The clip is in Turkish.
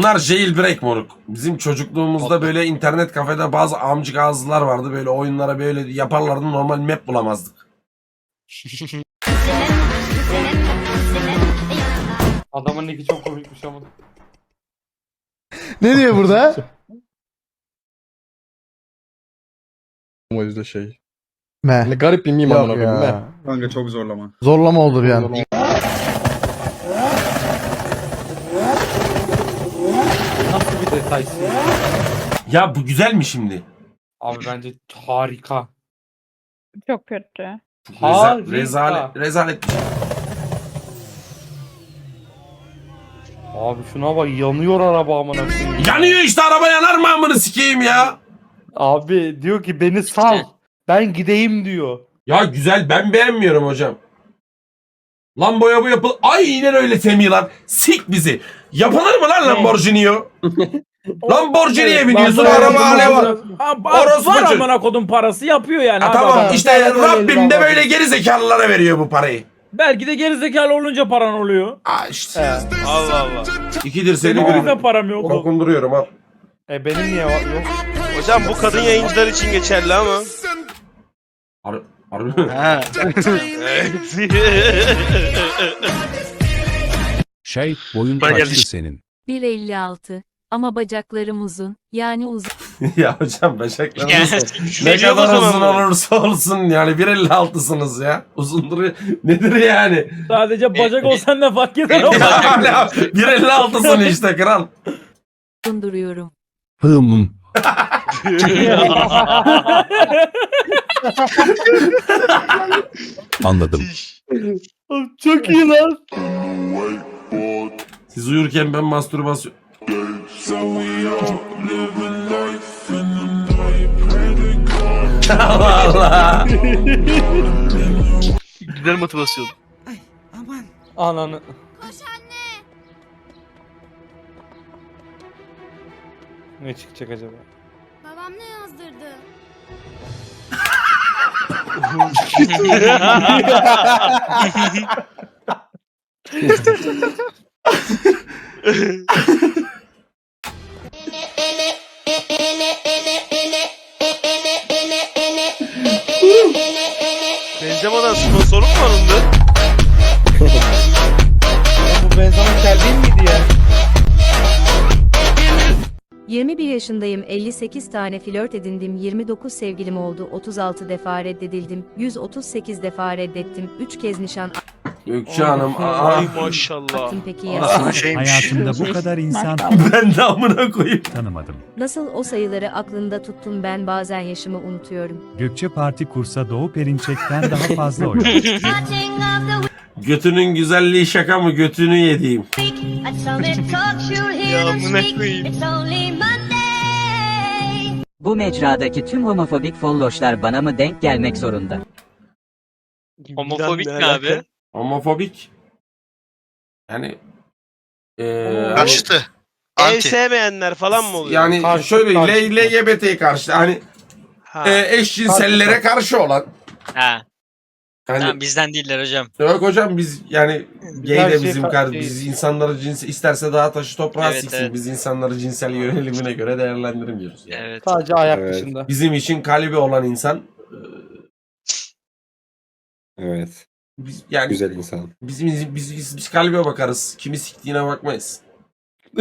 Bunlar jailbreak moruk. Bizim çocukluğumuzda böyle internet kafede bazı amcık ağızlılar vardı. Böyle oyunlara böyle yaparlardı normal map bulamazdık. Adamın nicki çok komikmiş ama. Ne diyor burada? O yüzden şey. Me. Ne garip bir meme Yok amına koyayım. ya. Kanka çok zorlama. Zorlama olur yani. Nasıl bir detaysın ya? Bu güzel mi şimdi? Abi bence harika. Çok kötü. Reza, Harika. rezalet, rezalet. şey. Abi şuna bak yanıyor araba amına koyayım. Yanıyor işte araba yanar mı amını sikeyim ya? Abi diyor ki beni sal. Ben gideyim diyor. Ya güzel ben beğenmiyorum hocam. Lamboya bu yapıl... Aynen öyle Semih lan. Sik bizi. Yapılır mı lan Lamborghini o? Lamborghini'ye biniyorsun araba alev var. Orospu var çocuk. amına kodun parası yapıyor yani. Ha, abi tamam adam. işte Rabbim de böyle geri zekalılara veriyor bu parayı. Belki de gerizekalı olunca paran oluyor. Aa işte. Allah Allah. İkidir seni Benim de param yok. dokunduruyorum al. E benim niye var? Yok. Hocam bu kadın yayıncılar için geçerli ama. Harbi, mi? Şey, boyun Bana kaçtı geldi. senin. 1.56 ama bacaklarım uzun. Yani uzun. ya hocam bacaklarınız ne Geliyor o kadar uzun olursa olsun yani 1.56'sınız ya. Uzundur nedir yani? Sadece bacak olsan ne fark eder ama. Hala 1.56'sın işte kral. duruyorum. Hım. Anladım. Çok iyi lan. Siz uyurken ben mastürbasyon... Allah Allah. Güzel motivasyon. Ananı. Ne çıkacak acaba? Benzema'dan sponsorluk mu alındı? 21 yaşındayım. 58 tane flört edindim. 29 sevgilim oldu. 36 defa reddedildim. 138 defa reddettim. 3 kez nişan Gökçe Hanım aa, Ay maşallah. attım peki ya. Hayatımda bu kadar insan ben de amına koyayım. tanımadım. Nasıl o sayıları aklında tuttum ben bazen yaşımı unutuyorum. Gökçe Parti kursa Doğu Perinçek'ten daha fazla oynadı. Götünün güzelliği şaka mı götünü yediğim. Bu mecradaki tüm homofobik folloşlar bana mı denk gelmek zorunda? Homofobik ne abi? Homofobik. Yani eee Karşıtı. Ev sevmeyenler falan mı oluyor? yani Karşı- şöyle karşı- L- LGBT karşı hani Ha. e, eşcinsellere karşı olan. Ha, Hani tamam bizden değiller hocam. yok hocam biz yani gay Her de şey bizim kar- kar şey- biz insanları cins isterse daha taşı toprağa Evet, siksin. evet. Biz insanları cinsel yönelimine göre değerlendirin diyoruz. Yani. Evet. Sadece ayak Evet. dışında. Bizim için kalbi olan insan e, Evet. biz yani Güzel insan. bizim biz, biz, biz kalbe bakarız. Kimi siktiğine bakmayız.